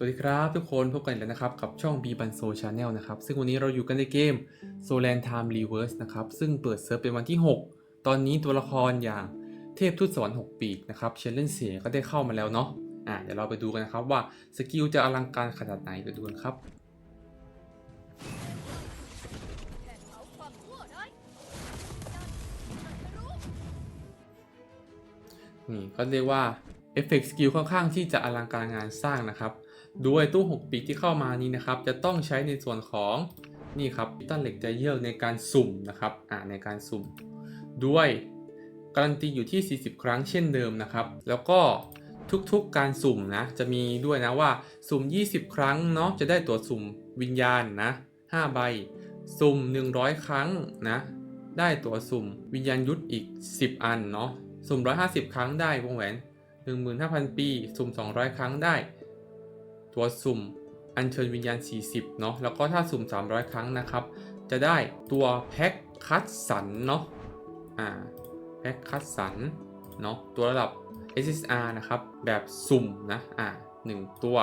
สวัสดีครับทุกคนพบกันอีกแล้วนะครับ กับช่อง B b a n s o Channel นะครับ ซึ่งวันนี้เราอยู่กันในเกม Solan Time Reverse นะครับ ซึ่งเปิดเซิร์ฟเป็นวันที่ 6 ตอนนี้ตัวละครอย่างเทพทูตสวรรค์6ปีกนะครับเชนเลนเสียก็ได้เข้ามาแล้วเนาะอะเดี๋ยวเราไปดูกันนะครับว่าสกิลจะอลังการขนาดไหนไปดูกันครับนี่ก็เรียกว่าเอฟเฟกต์สกิลค่อนข้างที่จะอลังการงานสร้างนะครับ ด้วยตู้ 6 ปีกที่เข้ามานี้นะครับ จะต้องใช้ในส่วนของนี่ครับตันเหล็กใจเยี่ยวในการสุ่มนะครับอ่าในการสุ่ม ด้วยการันตีอยู่ที่ 40 ครั้งเช่นเดิมนะครับ แล้วก็ทุกๆการสุ่มนะ จะมีด้วยนะว่าสุ่ม 20 ครั้งเนาะจะได้ตัวสุ่มวิญญาณนะ5ใบ สุ่ม 100 ครั้งนะ ได้ตัวสุ่มวิญญาณยุทธอีก 10 อันเนาะสุ่ม 150 ครั้งได้วงแหวน15,000 ปี สุ่ม 200 ครั้งได้ ตัวสุ่มอัญเชิญวิญญาณ 40 เนาะแล้วก็ถ้าสุ่ม 300 ครั้งนะครับ จะได้ตัวแพ็คคัดสรรเนาะอ่าแพ็คคัดสรรเนาะตัวระดับ SSR นะครับ แบบสุ่มนะอ่าหนึ่งตัว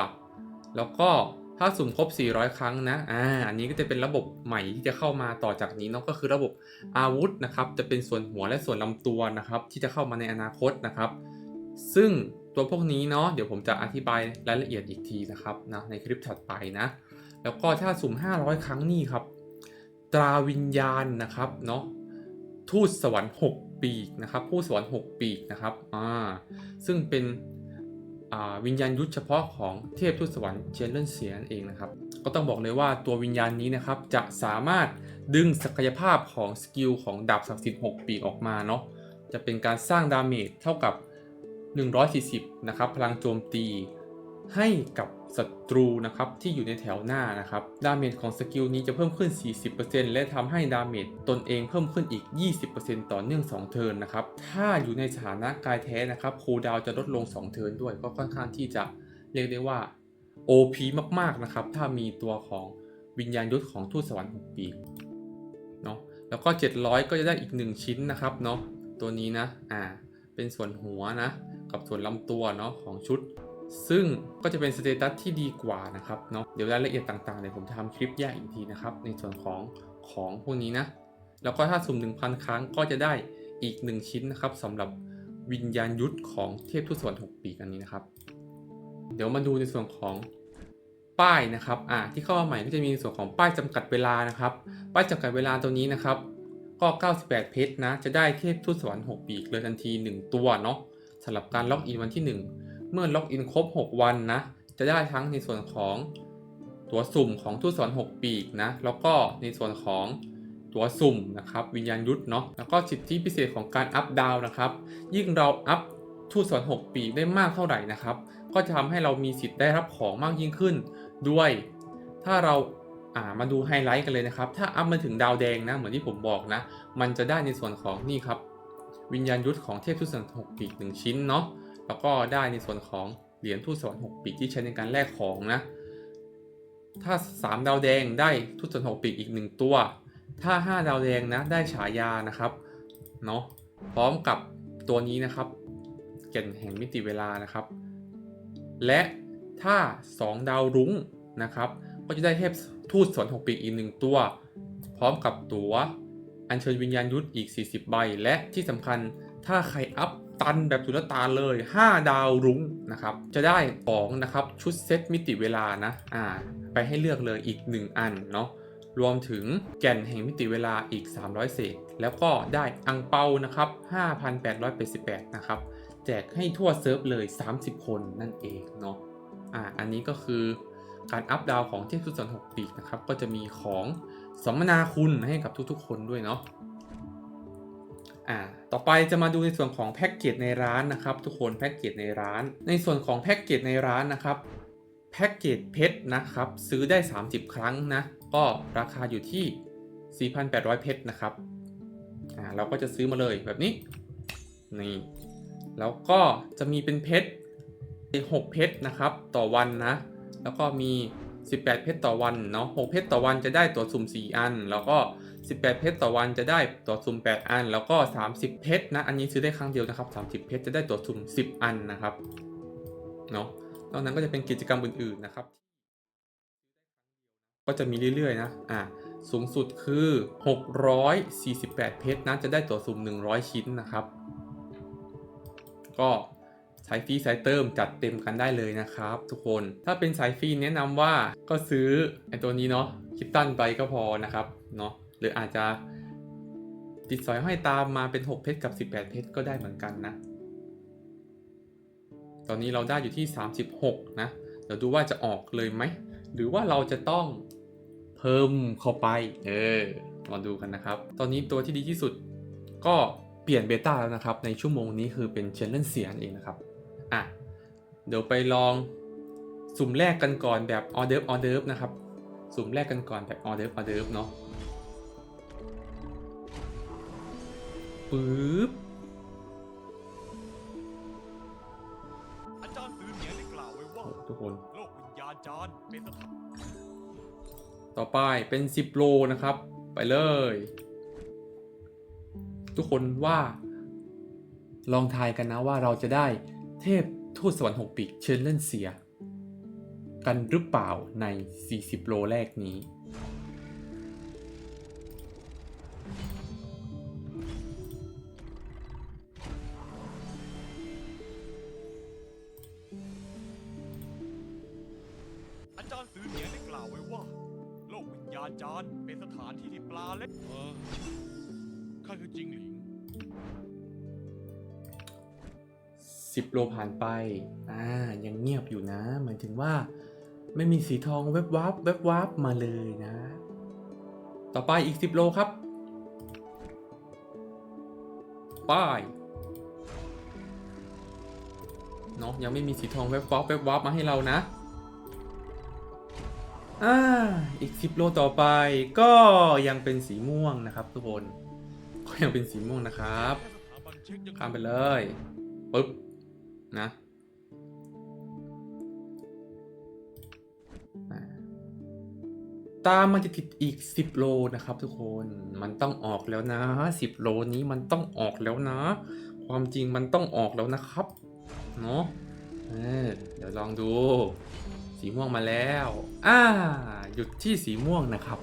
แล้วก็ถ้าสุ่มครบ 400 ครั้งนะ อ่า อันนี้ก็จะเป็นระบบใหม่ที่จะเข้ามาต่อจากนี้เนาะ ก็คือระบบอาวุธนะครับ จะเป็นส่วนหัวและส่วนลำตัวนะครับ ที่จะเข้ามาในอนาคตนะครับ ซึ่ง ตัวพวกนี้เนาะเดี๋ยวผมจะอธิบายรายละเอียดอีกทีนะครับนะในคลิปถัดไปนะ แล้วก็ถ้าสุ่ม 500 ครั้งนี่ครับ ตราวิญญาณนะครับเนาะทูตสวรรค์ 6 ปีกนะครับผู้สวรรค์ 6 ปีกนะครับอ่าซึ่งเป็นอ่าวิญญาณยุทธเฉพาะของเทพทูตสวรรค์เจนเลนเซียนเองนะครับ ก็ต้องบอกเลยว่าตัววิญญาณนี้นะครับจะสามารถดึงศักยภาพของสกิลของดาบศักดิ์สิทธิ์6ปีกออกมาเนาะจะเป็นการสร้างดาเมจเท่ากับ 140 นะครับ พลังโจมตีให้กับศัตรูนะครับที่อยู่ในแถวหน้านะครับ ดาเมจของสกิลนี้จะเพิ่มขึ้น 40%และทำให้ดาเมจตนเองเพิ่มขึ้นอีก 20%ต่อเนื่อง 2 เทิร์นนะครับ ถ้าอยู่ในสถานะกายแท้นะครับคูดาวจะลดลง 2 เทิร์นด้วย ก็ค่อนข้างที่จะเรียกได้ว่า OP มากๆนะครับ ถ้ามีตัวของวิญญาณยุทธของทูตสวรรค์6ปีเนาะแล้วก็ 700 ก็จะได้อีก 1 ชิ้นนะครับเนาะตัวนี้นะอ่าเป็นส่วนหัวนะ กับส่วนลำตัวเนาะของชุด ซึ่งก็จะเป็นสเตตัสที่ดีกว่านะครับเนาะเดี๋ยวรายละเอียดต่างๆเดี๋ยผมจะทำคลิปแยกอีกทีนะครับ ในส่วนของของพวกนี้นะ แล้วก็ถ้าสุ่ม 1,000 ครั้งก็จะได้อีก 1 ชิ้นนะครับสำหรับวิญญาณยุทธของเทพทุสวรรค์6ปีกันนี้นะครับ เดี๋ยวมาดูในส่วนของป้ายนะครับ อ่า ที่เข้ามาใหม่ก็จะมีในส่วนของป้ายจำกัดเวลานะครับ ป้ายจำกัดเวลาตัวนี้นะครับ ก็ 98 เพชรนะ จะได้เทพทูตสวรรค์ 6 ปีกเลยทันที 1 ตัวเนาะ สำหรับการล็อกอินวันที่ 1 เมื่อล็อกอินครบ 6 วันนะ จะได้ทั้งในส่วนของตัวสุ่มของทูตสวรรค์6ปีกนะ แล้วก็ในส่วนของตัวสุ่มนะครับวิญญาณยุทธเนาะแล้วก็สิทธิพิเศษของการอัพดาวนะครับ ยิ่งเราอัพทูตสวรรค์6ปีกได้มากเท่าไหร่นะครับ ก็จะทำให้เรามีสิทธิ์ได้รับของมากยิ่งขึ้น ด้วย ถ้าเราอ่ามาดูไฮไลท์กันเลยนะครับ ถ้าอัพมาถึงดาวแดงนะเหมือนที่ผมบอกนะ มันจะได้ในส่วนของนี่ครับ วิญญาณยุทธของเทพทูตสวรรค์6ปีก1ชิ้นเนาะแล้วก็ได้ในส่วนของเหรียญทูตสวรรค์6ปีกที่ใช้ในการแลกของนะ ถ้า 3 ดาวแดงได้ทูตสวรรค์6ปีกอีก 1 ตัว ถ้า 5 ดาวแดงนะได้ฉายานะครับเนาะพร้อมกับตัวนี้นะครับแก่นแห่งมิติเวลานะครับ และถ้า 2 ดาวรุ้งนะครับ ก็จะได้เทพทูตสวรรค์6ปีกอีก 1 ตัว พร้อมกับตัว อัญเชิญวิญญาณยุทธอีก 40 ใบ และที่สำคัญถ้าใครอัพตันแบบสุลตานเลย 5 ดาวรุ้งนะครับ จะได้ของนะครับชุดเซตมิติเวลานะ อ่า ไปให้เลือกเลยอีก 1 อันเนาะ รวมถึงแก่นแห่งมิติเวลาอีก 300 เศษ แล้วก็ได้อังเปานะครับ 5,888 นะครับ แจกให้ทั่วเซิร์ฟเลย 30 คนนั่นเองเนาะ อ่า อันนี้ก็คือการอัพดาวของเทพสุสาน6ปีกนะครับ ก็จะมีของ สัมมนาคุณให้กับทุกๆ คนด้วยเนาะอ่าต่อไปจะมาดูในส่วนของแพ็กเกจในร้านนะครับ ทุกคนแพ็กเกจในร้าน ในส่วนของแพ็กเกจในร้านนะครับแพ็กเกจเพชรนะครับซื้อได้ 30 ครั้งนะก็ราคาอยู่ที่ 4,800 เพชรนะครับอ่าเราก็จะซื้อมาเลยแบบนี้นี่แล้วก็จะมีเป็นเพชร6เพชรนะครับ ต่อวันนะ แล้วก็มี 18 เพชรต่อวันเนาะ6เพชรต่อวันจะได้ตัวสุ่ม 4 อัน แล้วก็ 18 เพชรต่อวันจะได้ตัวสุ่ม 8 อัน แล้วก็ 30 เพชรนะ อันนี้ซื้อได้ครั้งเดียวนะครับ 30 เพชรจะได้ตัวสุ่ม 10 อันนะครับ เนาะนอกนั้นก็จะเป็นกิจกรรมอื่นๆนะครับ ก็จะมีเรื่อยๆนะ อะสูงสุดคือ 648 เพชรนะ จะได้ตัวสุ่ม 100 ชิ้นนะครับ ก็ สายฟรีสายเติมจัดเต็มกันได้เลยนะครับทุกคนถ้าเป็นสายฟรีแนะนำว่าก็ซื้อไอตัวนี้เนาะคิดตันไปก็พอนะครับเนาะหรืออาจจะติดสอยห้อยตามมาเป็น 6 เพชรกับ 18 เพชรก็ได้เหมือนกันนะ ตอนนี้เราได้อยู่ที่ 36 นะ เดี๋ยวดูว่าจะออกเลยไหม หรือว่าเราจะต้องเพิ่มเข้าไป เออ มาดูกันนะครับ ตอนนี้ตัวที่ดีที่สุดก็เปลี่ยนเบต้าแล้วนะครับ ในชั่วโมงนี้คือเป็นเชนเลนเสียนเองนะครับ อะ เดี๋ยวไปลองสุ่มแรกกันก่อนแบบออเดิร์ฟออเดิร์ฟนะครับ สุ่มแรกกันก่อนแบบออเดิร์ฟออเดิร์ฟเนาะปึ๊บอาจารย์ซื้อเหนียงได้กล่าวไว้ว่าโอ้ทุกคนโลกวิญญาณจารย์เป็นสถานต่อไปเป็น 10 โลนะครับ ไปเลย ทุกคนว่า ลองทายกันนะว่าเราจะได้ เทพทูตสวรรค์หกปีกเชิญเล่นเสีย กันหรือเปล่าใน 40 โลแรกนี้ อาจารย์ซื้อเหนียงได้กล่าวไว้ว่า โลกวิญญาณจารย์เป็นสถานที่ที่ปลาเล็กเออข้าคือจิงหลิง 10 โลผ่านไป อ่า ยังเงียบอยู่นะ หมายถึงว่า ไม่มีสีทองแวบวับแวบวับมาเลยนะ ต่อไปอีก 10 โลครับ ป้าย เนาะยังไม่มีสีทองแวบวับแวบวับมาให้เรานะ อ่า อีก 10 โลต่อไป ก็ยังเป็นสีม่วงนะครับทุกคน ก็ยังเป็นสีม่วงนะครับข้ามไปเลยปึ๊บ นะตามมันจะติดอีก 10 โลนะครับทุกคนมันต้องออกแล้วนะ 10 โลนี้มันต้องออกแล้วนะ ความจริงมันต้องออกแล้วนะครับเนาะเเดี๋ยวลองดู สีม่วงมาแล้วอ่าหยุดที่สีม่วงนะครับ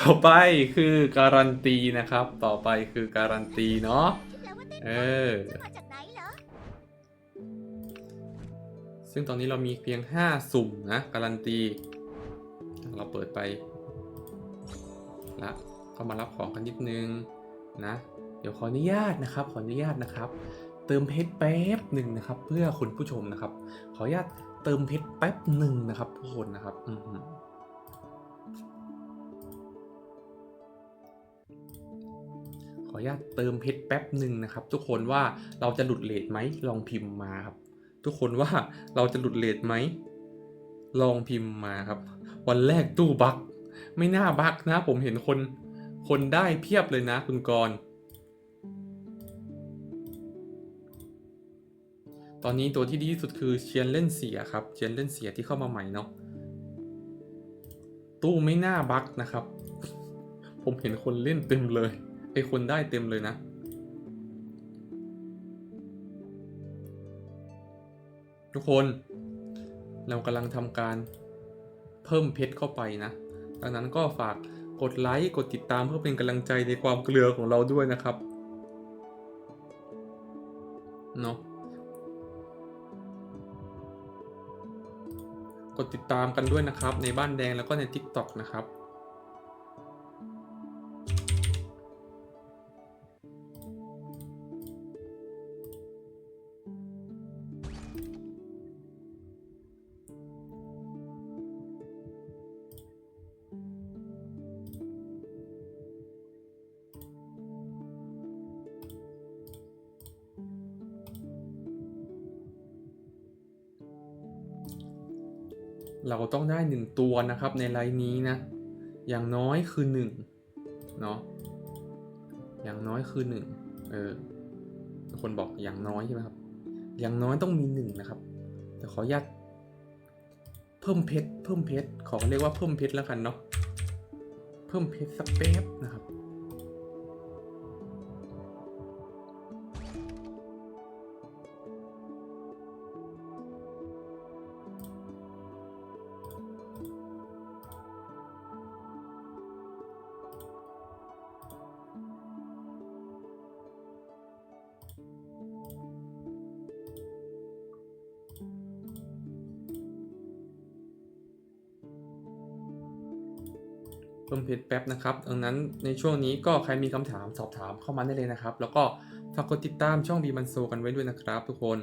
ต่อไปคือการันตีนะครับ ต่อไปคือการันตีเนาะเออ ซึ่งตอนนี้เรามีเพียง 5 สุ่มนะ การันตี เราเปิดไปละก็มารับของกันนิดนึงนะ เดี๋ยวขออนุญาตนะครับ ขออนุญาตนะครับ เติมเพชรแป๊บหนึ่งนะครับ เพื่อคุณผู้ชมนะครับ ขออนุญาตเติมเพชรแป๊บหนึ่งนะครับทุกคนนะครับอืขออนุญาตเติมเพชรแป๊บหนึ่งนะครับ ทุกคนว่าเราจะหลุดเลทไหมลองพิมพ์มาครับ ทุกคนว่าเราจะหลุดเลทไหม ลองพิมพ์มาครับ วันแรกตู้บักไม่น่าบักนะ ผมเห็นคน คนได้เพียบเลยนะคุณกรณ์ตอนนี้ตัวที่ดีที่สุดคือเชียนเล่นเสียครับเชียนเล่นเสียที่เข้ามาใหม่เนาะตู้ไม่น่าบักนะครับ ผมเห็นคนเล่นเต็มเลยไอคนได้เต็มเลยนะ ทุกคนเรากำลังทำการเพิ่มเพชรเข้าไปนะ ดังนั้นก็ฝากกดไลค์กดติดตามเพื่อเป็นกำลังใจในความเกลือของเราด้วยนะครับเนาะกดติดตามกันด้วยนะครับ ในบ้านแดงแล้วก็ใน TikTok นะครับ ต้องได้หนึ่งตัวนะครับในไลน์นี้นะ อย่างน้อยคือหนึ่งเนาะอย่างน้อยคือหนึ่งเออคนบอกอย่างน้อยใช่ไหมครับ อย่างน้อยต้องมีหนึ่งนะครับ แต่ขออนุญาตเพิ่มเพชรเพิ่มเพชรขอเรียกว่าเพิ่มเพชรแล้วกันเนาะเพิ่มเพชรสักแป๊บนะครับ เพิ่มเพชรแป๊บนะครับ ดังนั้นในช่วงนี้ก็ใครมีคำถามสอบถามเข้ามาได้เลยนะครับ แล้วก็ฝากกดติดตามช่องบีมันโซกันไว้ด้วยนะครับ ทุกคน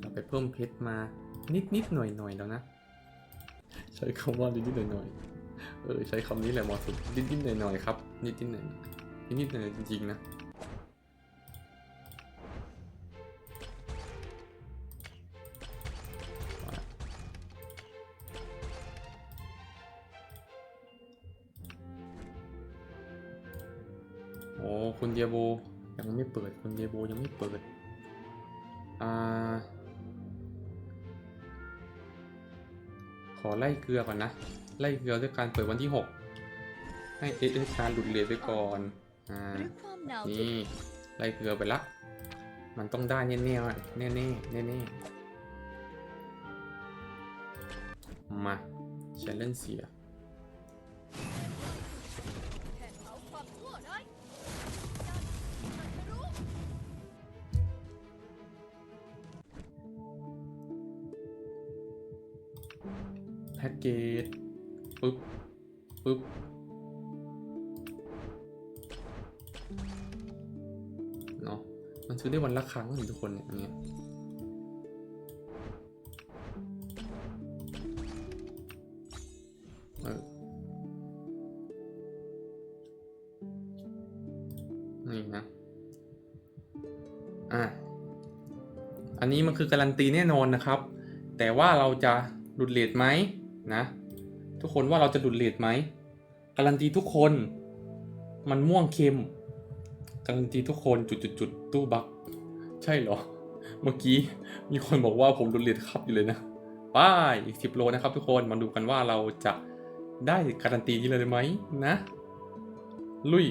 เราไปเพิ่มเพชรมานิดนิดๆหน่อยหน่อยๆแล้วนะ ช้คำว่านิดนิดหน่อยหน่อยๆเออใช้คำนี้แหละเหมาะสุดนิดนิดหน่อยหน่อยๆครับนิดนิดหน่อยนิดนิดหน่อยๆจริงๆนะโอ้คุณเดียโบยังไม่เปิดคุณเดียโบยังไม่เปิด ไล่เกลือก่อนนะ ไล่เกลือด้วยการเปิดวันที่ 6 ให้เอสกาหลุดเรียนไปก่อนอ่านี่ไล่เกลือไปละ มันต้องได้แน่ๆแน่ๆแน่ๆมาฉันเล่นเสีย แพ็กเกจปึ๊บปึ๊บเนาะมันซื้อได้วันละครั้งทุกคนเนี่ยอันเนี้ยเออนี่นะอะอันนี้มันคือการันตีแน่นอนนะครับ แต่ว่าเราจะหลุดเลทไหม นะ ทุกคนว่าเราจะหลุดเลทไหมการันตีทุกคนมันม่วงเค็มการันตีทุกคนจุดๆๆตู้บัก ใช่เหรอ เมื่อกี้มีคนบอกว่าผมหลุดเลทครับอยู่เลยนะป้ายอีกสิบโลนะครับทุกคนมาดูกันว่าเราจะได้การันตีนี้เลยไหมนะ ลุย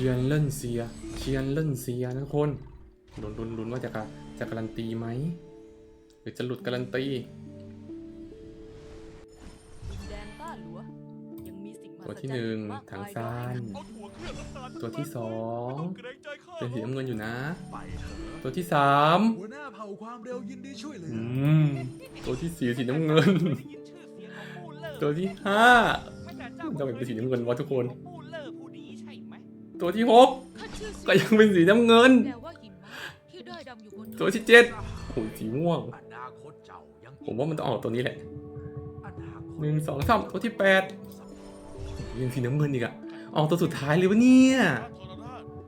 ชียนเล่นเซีย เชียนเล่นเซียนะทุกคนลุ้นลุ้นลุ้นว่าจะกะจะการันตีไหม หรือจะหลุดการันตีดินแดนต้าหลัวยังมีสิ่งมหัศจรรย์ตัวที่หนึ่งมากถังมายซารอยนเอาถั่วเครื่องน้ำตาลตัวที่สองไม่ต้องเกรงใจข้าเป็นสีน้ำเงินอยู่นะไปเถอะตัวที่สามหัวหน้าเผ่าความเร็วยินดีช่วยเหลืออือมตัวที่สี่สีน้ำเงินได้ยินชื่อเสียงของมูลเลอร์ตัวที่ห้าไม่แต่เจ้าทำไมเป็นสีน้ำเงินวะทุกคน ตัวที่หกข้าชื่อก็ยังเป็นสีน้ำเงินแปลว่าหิมะที่ได้ดำอยู่บนตัวที่เจ็ดโอ้ยสีม่วงอนาคตเจ้ายังผมว่ามันต้องออกตัวนี้แหละอนาคตหนึ่งสองสามตัวที่แปดยังสีน้ำเงินอีกอะออกตัวสุดท้ายเลยวะเนี่ย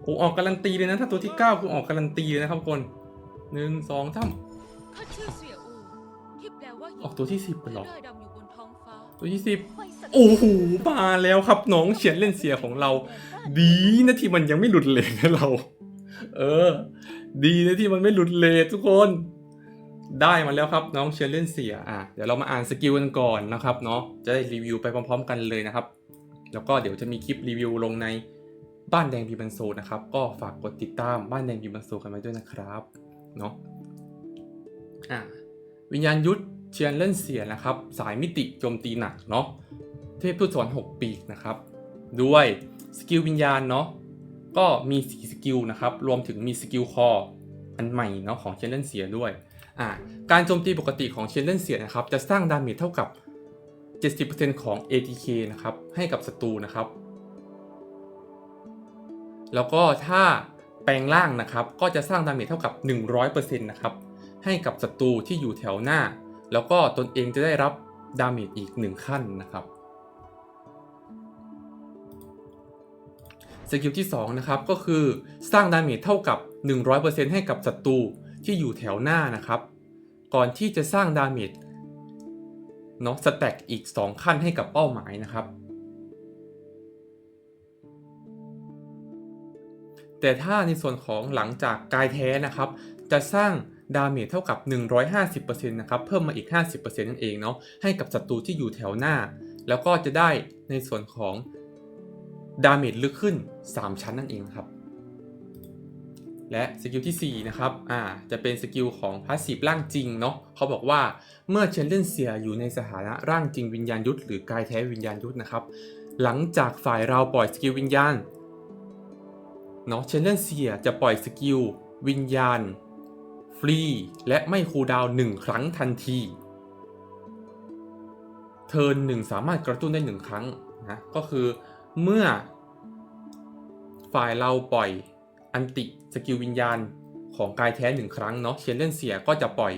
โอ้ออกการันตีเลยนะ ถ้าตัวที่9คือออกการันตีเลยนะครับทุกคนหนึ่งสองสามข้าชื่อเสียอูที่แปลว่าหิมะออกตัวที่10ไปที่หรอได้ดำอยู่บนท้องฟ้าตัวที่10ไฟสัตว์ โอ้โหมาแล้วครับน้องเฉียนเล่นเสียของเรา ดีนะที่มันยังไม่หลุดเลทนะเรา เออ ดีนะที่มันไม่หลุดเลททุกคน ได้มาแล้วครับน้องเชียร์เล่นเสียอะเดี๋ยวเรามาอ่านสกิลกันก่อนนะครับเนาะจะได้รีวิวไปพร้อม ๆ กันเลยนะครับ แล้วก็เดี๋ยวจะมีคลิปรีวิวลงในบ้านแดงบีบันโซนะครับ ก็ฝากกดติดตามบ้านแดงบีบันโซกันไว้ด้วยนะครับเนาะอะวิญญาณยุทธเชียร์เล่นเสียนะครับ สายมิติโจมตีหนักเนาะ เทพทูตสวรรค์6ปีกนะครับ ด้วยสกิลวิญญาณเนาะก็มี4สกิลนะครับ รวมถึงมีสกิลคออันใหม่เนาะของเชนเลนเสียด้วยอ่าการโจมตีปกติของเชนเลนเสียนะครับ จะสร้างดาเมจเท่ากับ 70%ของ ATK นะครับ ให้กับศัตรูนะครับ แล้วก็ถ้าแปลงร่างนะครับ ก็จะสร้างดาเมจเท่ากับ 100%นะครับ ให้กับศัตรูที่อยู่แถวหน้า แล้วก็ตนเองจะได้รับดาเมจอีก 1 ขั้นนะครับ สกิลที่2นะครับก็คือสร้างดาเมจเท่ากับ 100%ให้กับศัตรูที่อยู่แถวหน้านะครับ ก่อนที่จะสร้างดาเมจเนาะสแต็กอีก 2 ขั้นให้กับเป้าหมายนะครับ แต่ถ้าในส่วนของหลังจากกายแท้นะครับ จะสร้างดาเมจเท่ากับ 150%นะครับเพิ่มมาอีก 50%นั่นเองเนาะให้กับศัตรูที่อยู่แถวหน้า แล้วก็จะได้ในส่วนของ ดาเมจลึกขึ้น 3 ชั้นนั่นเองนะครับ และสกิลที่ 4 นะครับอ่าจะเป็นสกิลของพาสซีฟร่างจริงเนาะเขาบอกว่าเมื่อเชนเลนเซียอยู่ในสถานะร่างจริงวิญญาณยุทธหรือกายแท้วิญญาณยุทธนะครับ หลังจากฝ่ายเราปล่อยสกิลวิญญาณเนาะเชนเลนเซียจะปล่อยสกิลวิญญาณ ฟรี และไม่คูลดาวน์หนึ่งครั้งทันทีเทิร์นหนึ่งสามารถกระตุ้นได้หนึ่งครั้งนะก็คือ เมื่อ ฝ่ายเราปล่อยอันติสกิลวิญญาณของกายแท้หนึ่งครั้งเนาะเชนเลนเซียก็จะปล่อย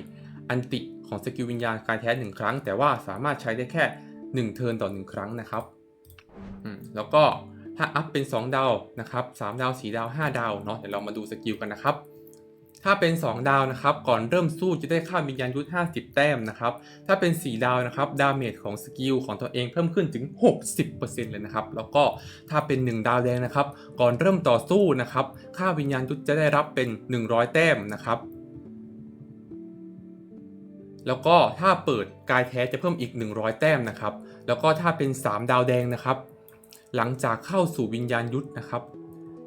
อันติของสกิลวิญญาณกายแท้หนึ่งครั้ง แต่ว่าสามารถใช้ได้แค่หนึ่งเทิร์นต่อหนึ่งครั้งนะครับแล้วก็ถ้าอัพเป็น 2 ดาวนะครับ3ดาว 4 ดาว 5 ดาวเนาะเดี๋ยวเรามาดูสกิลกันนะครับ ถ้าเป็น 2 ดาวนะครับก่อนเริ่มสู้จะได้ค่าวิญญาณยุทธ50 แต้มนะครับถ้าเป็น 4 ดาวนะครับดาเมจของสกิลของตัวเองเพิ่มขึ้นถึง 60%เลยนะครับแล้วก็ถ้าเป็น 1 ดาวแดงนะครับก่อนเริ่มต่อสู้นะครับค่าวิญญาณยุทธจะได้รับเป็น 100 แต้มนะครับแล้วก็ถ้าเปิดกายแท้จะเพิ่มอีก 100 แต้มนะครับ แล้วก็ถ้าเป็น 3 ดาวแดงนะครับ หลังจากเข้าสู่วิญญาณยุทธนะครับ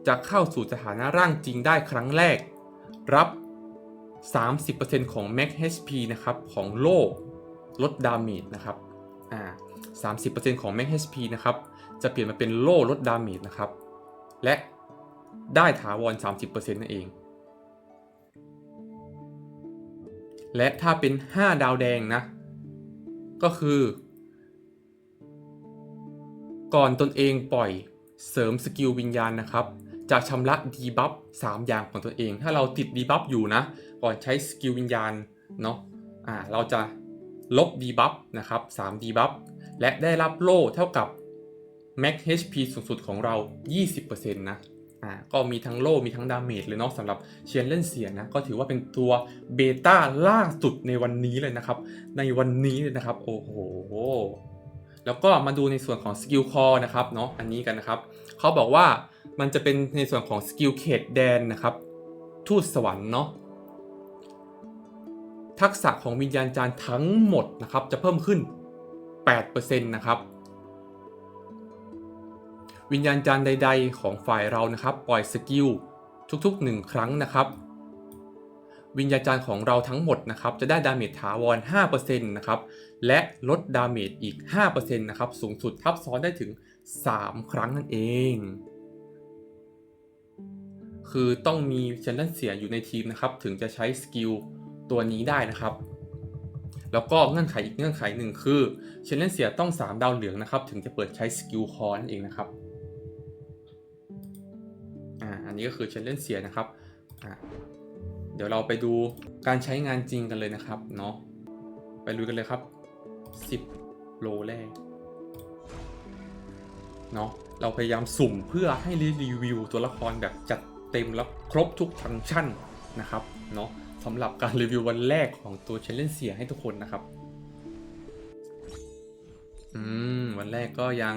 จะเข้าสู่สถานะร่างจริงได้ครั้งแรก รับ 30%ของ Max HP นะครับของโล่ลดดาเมจนะครับอ่า30%ของ Max HP นะครับจะเปลี่ยนมาเป็นโล่ลดดาเมจนะครับ และได้ถาวร 30%นั่นเอง และถ้าเป็น 5 ดาวแดงนะ ก็คือ ก่อนตนเองปล่อยเสริมสกิลวิญญาณนะครับ จะชำระดีบัฟ3อย่างของตัวเอง ถ้าเราติดดีบัฟอยู่นะ ก่อนใช้สกิลวิญญาณเนาะอ่าเราจะลบดีบัฟนะครับ3ดีบัฟและได้รับโล่เท่ากับ Max HP สูงสุดของเรา 20%นะอ่าก็มีทั้งโล่มีทั้งดาเมจเลยเนาะสำหรับเชียนเล่นเสียนะ ก็ถือว่าเป็นตัวเบต้าล่าสุดในวันนี้เลยนะครับ ในวันนี้เลยนะครับ โอ้โหแล้วก็มาดูในส่วนของสกิลคอนะครับเนาะอันนี้กันนะครับเขาบอกว่า มันจะเป็นในส่วนของสกิลเขตแดนนะครับ ทูตสวรรค์เนาะทักษะของวิญญาณจารย์ทั้งหมดนะครับ จะเพิ่มขึ้น 8%นะครับ วิญญาณจารย์ใด ๆ ของฝ่ายเรานะครับ ปล่อยสกิลทุกๆ 1 ครั้งนะครับ วิญญาณจารย์ของเราทั้งหมดนะครับ จะได้ดาเมจถาวร 5%นะครับ และลดดาเมจอีก 5%นะครับ สูงสุดทับซ้อนได้ถึง 3 ครั้งนั่นเอง คือต้องมีเชนเลนเสียอยู่ในทีมนะครับ ถึงจะใช้สกิลตัวนี้ได้นะครับ แล้วก็เงื่อนไขอีกเงื่อนไขหนึ่งคือเชนเลนเสียต้อง 3 ดาวเหลืองนะครับ ถึงจะเปิดใช้สกิลคอนเองนะครับอ่าอันนี้ก็คือเชนเลนเสียนะครับอ่าเดี๋ยวเราไปดูการใช้งานจริงกันเลยนะครับเนาะไปลุยกันเลยครับ 10 โลแรกเนาะเราพยายามสุ่มเพื่อให้รีวิวตัวละครแบบจัด เต็มแล้วครบทุกฟังก์ชันนะครับเนาะสำหรับการรีวิววันแรกของตัวเชลเลนเซียให้ทุกคนนะครับอืมวันแรกก็ยัง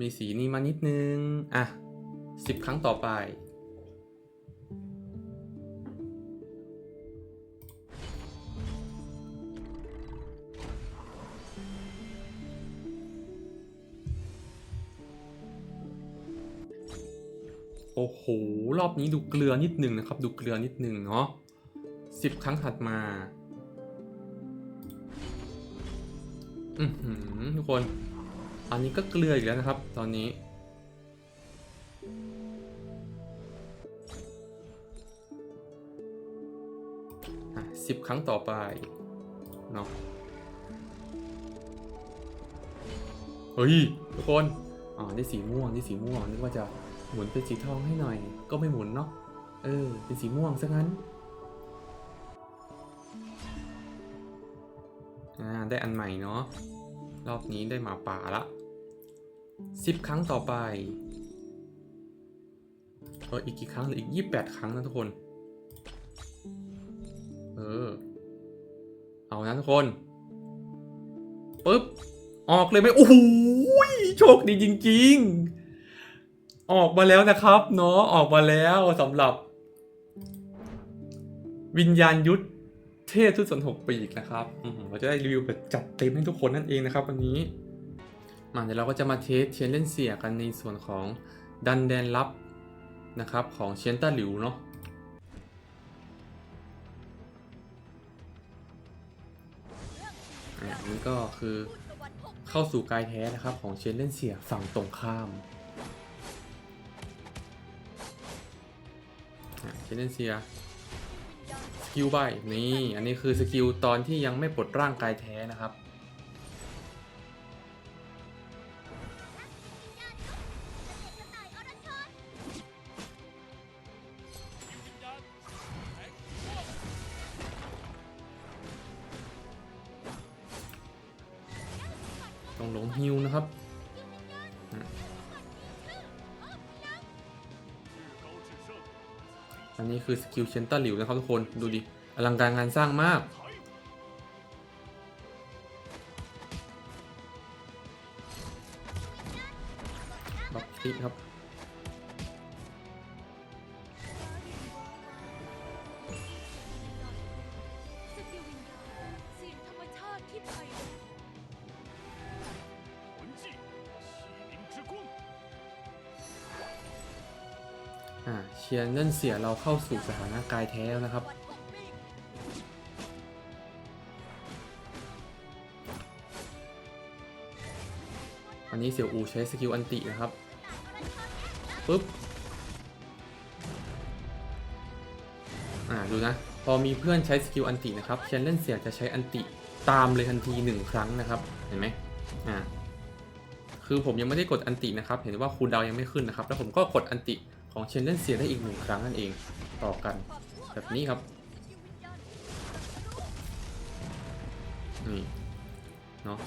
มีสีนี้มานิดนึง อะ10ครั้งต่อไป โอ้โห รอบนี้ดูเกลือนิดนึงนะครับ ดูเกลือนิดนึงเนาะสิบครั้งถัดมา อือหือทุกคน อันนี้ก็เกลืออีกแล้วนะครับ ตอนนี้ สิบครั้งต่อไป เนาะ เฮ้ย ทุกคน อ๋อได้สีม่วงได้สีม่วงนึกว่าจะ หมุนเป็นสีทองให้หน่อย ก็ไม่หมุนเนาะ เออ เป็นสีม่วงซะงั้น อ่า ได้อันใหม่เนาะ รอบนี้ได้หมาป่าละสิบครั้งต่อไป เออ อีกกี่ครั้ง อีกยี่แปดครั้งนะทุกคน เออ เอานะทุกคนปึ๊บ ออกเลยไหมโอ้โหโชคดีจริง ๆ ออกมาแล้วนะครับเนาะออกมาแล้วสำหรับ วิญญาณยุทธเทพทุตสนหกปีกนะครับเราจะได้รีวิวแบบจัดเต็มให้ทุกคนนั่นเองนะครับ วันนี้มาเดี๋ยวเราก็จะมาเทสเชนเล่นเสียกันในส่วนของดันแดนลับนะครับของเชนต้าหลิวเนาะอันนี้ก็คือเข้าสู่กายแท้นะครับของเชนเล่นเสียฝั่งตรงข้าม อะเนเซียสกิลใบนี่ อันนี้คือสกิลตอนที่ยังไม่ปลดร่างกายแท้นะครับ คิวเชนต้าหลิวนะครับทุกคนดูดิอลังการงานสร้างมาก อ่าเชียร์เล่นเสียเราเข้าสู่สถานะกายแท้แล้วนะครับ อันนี้เสี่ยวอูใช้สกิลอันตินะครับปุ๊บ อ่าดูนะ พอมีเพื่อนใช้สกิลอันตินะครับเชนเล่นเสียจะใช้อันติตามเลยทันทีหนึ่งครั้งนะครับ เห็นไหมอ่าคือผมยังไม่ได้กดอันตินะครับ เห็นว่าคูลดาวน์ยังไม่ขึ้นนะครับ แล้วผมก็กดอันติ ของเชนเล่นเสียได้อีกหนึ่งครั้งนั่นเองต่อกันแบบนี้ครับนี่เนาะ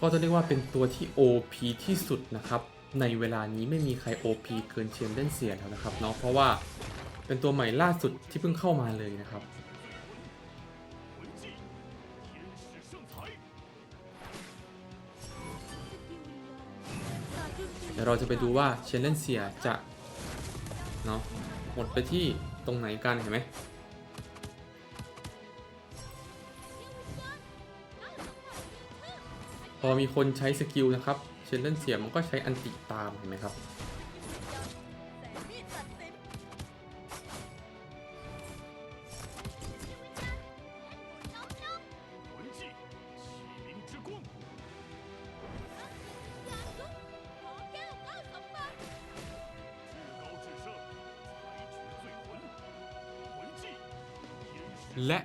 ก็จะเรียกว่าเป็นตัวที่ OP ที่สุดนะครับ ในเวลานี้ไม่มีใคร OP เกินเชนเล่นเสียแล้วนะครับเนาะเพราะว่าเป็นตัวใหม่ล่าสุดที่เพิ่งเข้ามาเลยนะครับ ดี๋ยวเราจะไปดูว่าเชนเลนเซียจะเนาะหมดไปที่ตรงไหนกันเห็นไหมพอมีคนใช้สกิลนะครับเชนเลนเซียมันก็ใช้อันติตามเห็นไหมครับ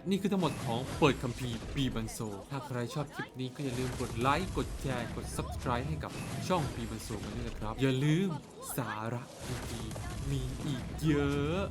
นี่คือทั้งหมดของเปิดคัมภีร์ปีบันโซ ถ้าใครชอบคลิปนี้ก็อย่าลืมกดไลค์ กดแชร์ กด Subscribe ให้กับช่องปีบันโซกันด้วยนะครับ อย่าลืมสาระดีๆมีอีกเยอะ